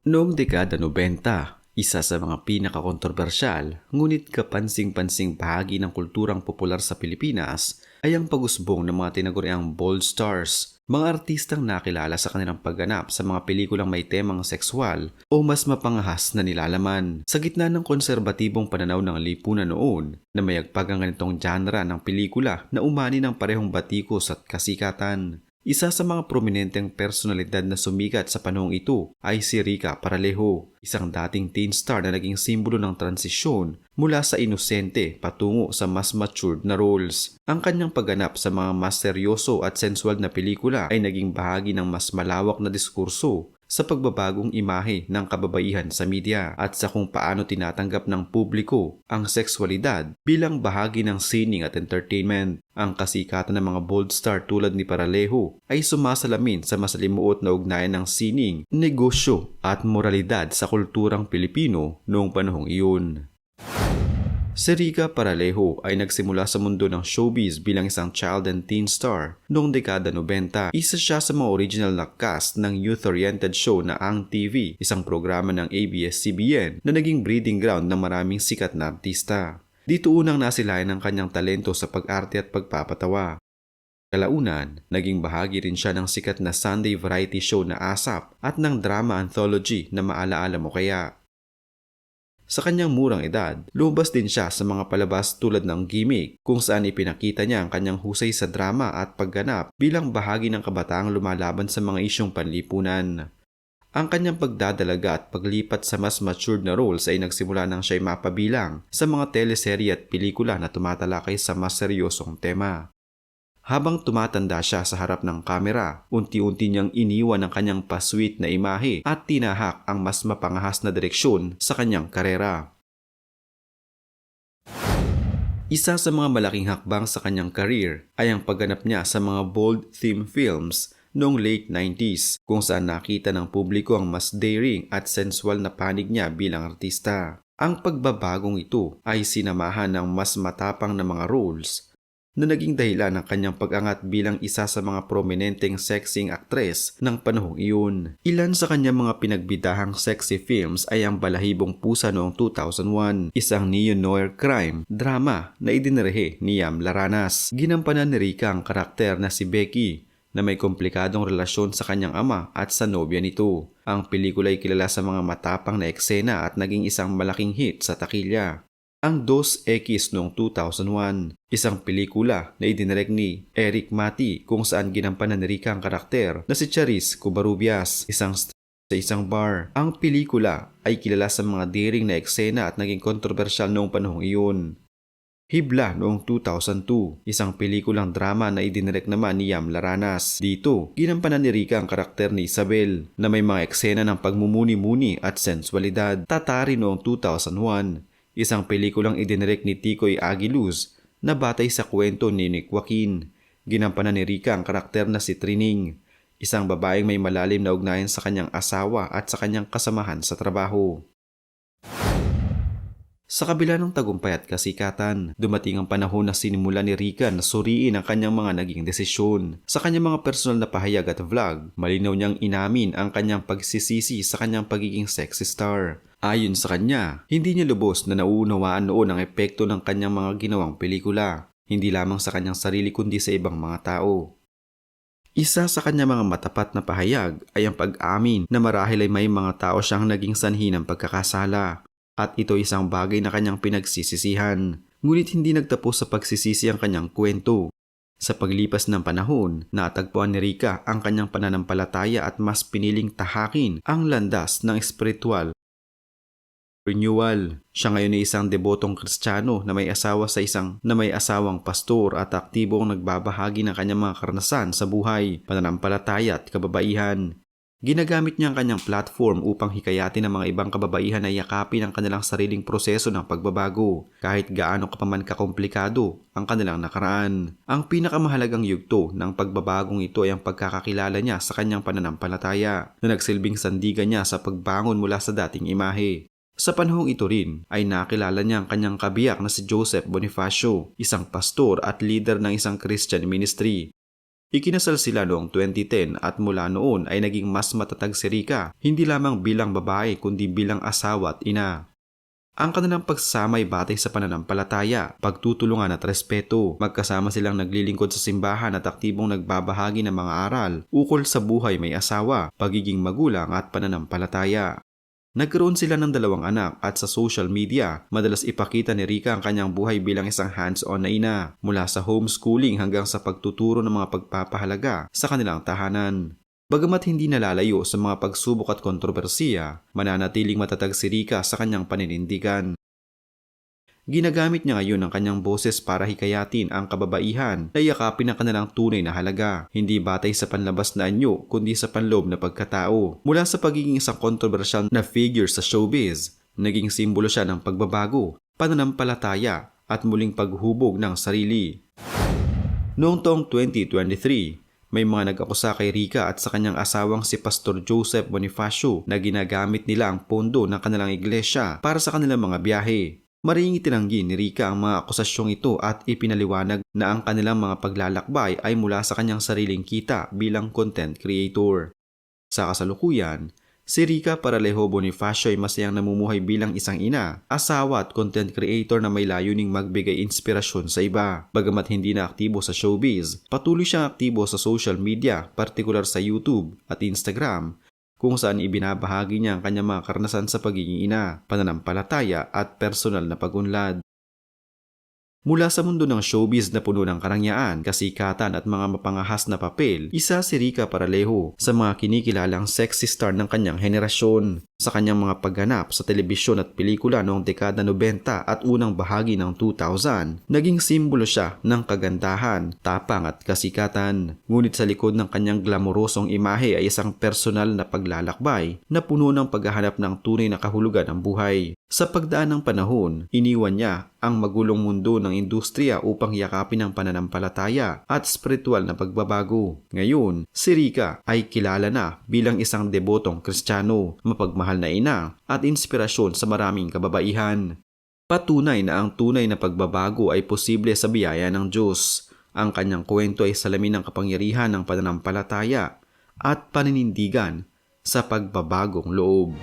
Noong dekada 90, isa sa mga pinakakontrobersyal ngunit kapansing-pansing bahagi ng kulturang popular sa Pilipinas ay ang pagusbong ng mga tinaguriang bold stars, mga artistang nakilala sa kanilang pagganap sa mga pelikulang may temang sexual o mas mapangahas na nilalaman. Sa gitna ng konserbatibong pananaw ng lipunan noon na mayagpag ang ganitong genre ng pelikula na umani ng parehong batikos at kasikatan. Isa sa mga prominenteng personalidad na sumikat sa panahong ito ay si Rica Paralejo, isang dating teen star na naging simbolo ng transisyon mula sa inosente patungo sa mas matured na roles. Ang kanyang pagganap sa mga mas seryoso at sensual na pelikula ay naging bahagi ng mas malawak na diskurso sa pagbabagong imahe ng kababaihan sa media at sa kung paano tinatanggap ng publiko ang sexualidad bilang bahagi ng sining at entertainment. Ang kasikatan ng mga bold star tulad ni Paralejo ay sumasalamin sa masalimuot na ugnayan ng sining, negosyo at moralidad sa kulturang Pilipino noong panahong iyon. Si Rica Paralejo ay nagsimula sa mundo ng showbiz bilang isang child and teen star noong dekada 90. Isa siya sa mga original na cast ng youth-oriented show na Ang TV, isang programa ng ABS-CBN na naging breeding ground ng maraming sikat na artista. Dito unang nasilayan ang kanyang talento sa pag-arte at pagpapatawa. Kalaunan, naging bahagi rin siya ng sikat na Sunday variety show na ASAP at ng drama anthology na Maalaala Mo Kaya. Sa kanyang murang edad, lumabas din siya sa mga palabas tulad ng Gimmick kung saan ipinakita niya ang kanyang husay sa drama at pagganap bilang bahagi ng kabataang lumalaban sa mga isyong panlipunan. Ang kanyang pagdadalaga at paglipat sa mas matured na roles ay nagsimula nang siya'y mapabilang sa mga teleserye at pelikula na tumatalakay sa mas seryosong tema. Habang tumatanda siya sa harap ng kamera, unti-unti niyang iniwan ang kanyang pasweet na imahe at tinahak ang mas mapangahas na direksyon sa kanyang karera. Isa sa mga malaking hakbang sa kanyang career ay ang pagganap niya sa mga bold theme films noong late 90s kung saan nakita ng publiko ang mas daring at sensual na panig niya bilang artista. Ang pagbabagong ito ay sinamahan ng mas matapang na mga roles na naging dahilan ng kanyang pag-angat bilang isa sa mga prominenteng sexing actress ng panahong iyon. Ilan sa kanyang mga pinagbidahang sexy films ay ang Balahibong Pusa noong 2001, isang neo-noir crime drama na idinirehe ni Yam Laranas. Ginampanan ni Rika ang karakter na si Becky na may komplikadong relasyon sa kanyang ama at sa nobya nito. Ang pelikula ay kilala sa mga matapang na eksena at naging isang malaking hit sa takilya ang Dos X noong 2001, isang pelikula na idinirek ni Eric Mati kung saan ginampanan ni Rica ang karakter na si Charis Covarrubias, isang sa isang bar. Ang pelikula ay kilala sa mga daring na eksena at naging kontrobersyal noong panahong iyon. Hibla noong 2002, isang pelikulang drama na idinirek naman ni Yam Laranas. Dito, ginampanan ni Rica ang karakter ni Isabel na may mga eksena ng pagmumuni-muni at sensualidad. Tatari noong 2001, isang pelikulang idinirek ni Ticoy Aguiluz na batay sa kwento ni Nick Joaquin. Ginampanan ni Rica ang karakter na si Trining, isang babaeng may malalim na ugnayan sa kanyang asawa at sa kanyang kasamahan sa trabaho. Sa kabila ng tagumpay at kasikatan, dumating ang panahon na sinimula ni Rica na suriin ang kanyang mga naging desisyon. Sa kanyang mga personal na pahayag at vlog, malinaw niyang inamin ang kanyang pagsisisi sa kanyang pagiging sexy star. Ayon sa kanya, hindi niya lubos na nauunawaan noon ang epekto ng kanyang mga ginawang pelikula, hindi lamang sa kanyang sarili kundi sa ibang mga tao. Isa sa kanyang mga matapat na pahayag ay ang pag-amin na marahil ay may mga tao siyang naging sanhi ng pagkakasala at ito isang bagay na kanyang pinagsisisihan. Ngunit hindi nagtapos sa pagsisisi ang kanyang kwento. Sa paglipas ng panahon, natagpuan ni Rika ang kanyang pananampalataya at mas piniling tahakin ang landas ng espiritual renewal. Siya ngayon ay isang debotong kristyano na may asawa sa isang na may asawang pastor at aktibong nagbabahagi ng kanyang mga karanasan sa buhay, pananampalataya at kababaihan. Ginagamit niya ang kanyang platform upang hikayatin ng mga ibang kababaihan na yakapin ang kanilang sariling proseso ng pagbabago, kahit gaano ka pa man kakomplikado ang kanilang nakaraan. Ang pinakamahalagang yugto ng pagbabagong ito ay ang pagkakakilala niya sa kanyang pananampalataya na nagsilbing sandigan niya sa pagbangon mula sa dating imahe. Sa panahong ito rin ay nakilala niya ang kanyang kabiyak na si Joseph Bonifacio, isang pastor at leader ng isang Christian ministry. Ikinasal sila noong 2010 at mula noon ay naging mas matatag si Rika, hindi lamang bilang babae kundi bilang asawa at ina. Ang kanilang pagsasama ay batay sa pananampalataya, pagtutulungan at respeto. Magkasama silang naglilingkod sa simbahan at aktibong nagbabahagi ng mga aral ukol sa buhay may asawa, pagiging magulang at pananampalataya. Nagkaroon sila ng dalawang anak at sa social media, madalas ipakita ni Rika ang kanyang buhay bilang isang hands-on na ina, mula sa homeschooling hanggang sa pagtuturo ng mga pagpapahalaga sa kanilang tahanan. Bagamat hindi nalalayo sa mga pagsubok at kontrobersiya, mananatiling matatag si Rika sa kanyang paninindigan. Ginagamit niya ngayon ang kanyang boses para hikayatin ang kababaihan na yakapin ang kanilang tunay na halaga, hindi batay sa panlabas na anyo kundi sa panloob na pagkatao. Mula sa pagiging isang kontrobersyal na figure sa showbiz, naging simbolo siya ng pagbabago, pananampalataya at muling paghubog ng sarili. Noong taong 2023, may mga nag-akusa kay Rika at sa kanyang asawang si Pastor Joseph Bonifacio na ginagamit nila ang pondo ng kanilang iglesia para sa kanilang mga biyahe. Maring itinanggi ni Rika ang mga akusasyong ito at ipinaliwanag na ang kanilang mga paglalakbay ay mula sa kanyang sariling kita bilang content creator. Sa kasalukuyan, si Rika Paralejo Bonifacio ay masayang namumuhay bilang isang ina, asawa at content creator na may layuning magbigay inspirasyon sa iba. Bagamat hindi na aktibo sa showbiz, patuloy siyang aktibo sa social media, partikular sa YouTube at Instagram kung saan ibinabahagi niya ang kanyang mga karanasan sa pagiging ina, pananampalataya at personal na pagunlad. Mula sa mundo ng showbiz na puno ng karangyaan, kasikatan at mga mapangahas na papel, isa si Rika Paralejo sa mga kinikilalang sexy star ng kanyang henerasyon. Sa kanyang mga pagganap sa telebisyon at pelikula noong dekada 90 at unang bahagi ng 2000, naging simbolo siya ng kagandahan, tapang at kasikatan. Ngunit sa likod ng kanyang glamorosong imahe ay isang personal na paglalakbay na puno ng paghahanap ng tunay na kahulugan ng buhay. Sa pagdaan ng panahon, iniwan niya ang magulong mundo ng industriya upang yakapin ang pananampalataya at spiritual na pagbabago. Ngayon, si Rika ay kilala na bilang isang debotong kristyano, mapagmahal na ina at inspirasyon sa maraming kababaihan. Patunay na ang tunay na pagbabago ay posible sa biyaya ng Diyos. Ang kanyang kwento ay salamin ng kapangyarihan ng pananampalataya at paninindigan sa pagbabagong loob.